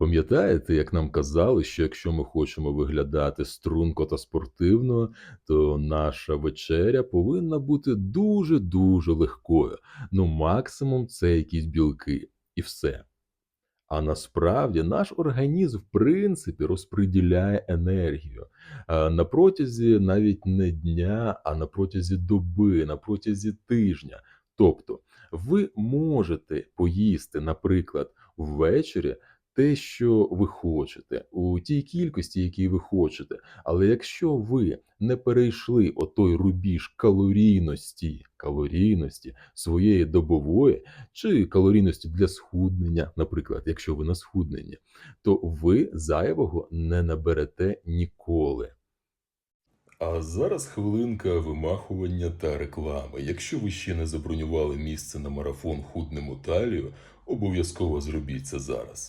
Пам'ятаєте, як нам казали, що якщо ми хочемо виглядати струнко та спортивно, то наша вечеря повинна бути дуже-дуже легкою. Ну, максимум це якісь білки і все. А насправді наш організм, в принципі, розподіляє енергію на протязі навіть не дня, а на протязі доби, на протязі тижня. Тобто, ви можете поїсти, наприклад, ввечері те, що ви хочете, у тій кількості, якій ви хочете. Але якщо ви не перейшли отой рубіж калорійності, калорійності своєї добової, чи калорійності для схуднення, наприклад, якщо ви на схудненні, то ви зайвого не наберете ніколи. А зараз хвилинка вимахування та реклами. Якщо ви ще не забронювали місце на марафон худнему талію, обов'язково зробіть це зараз.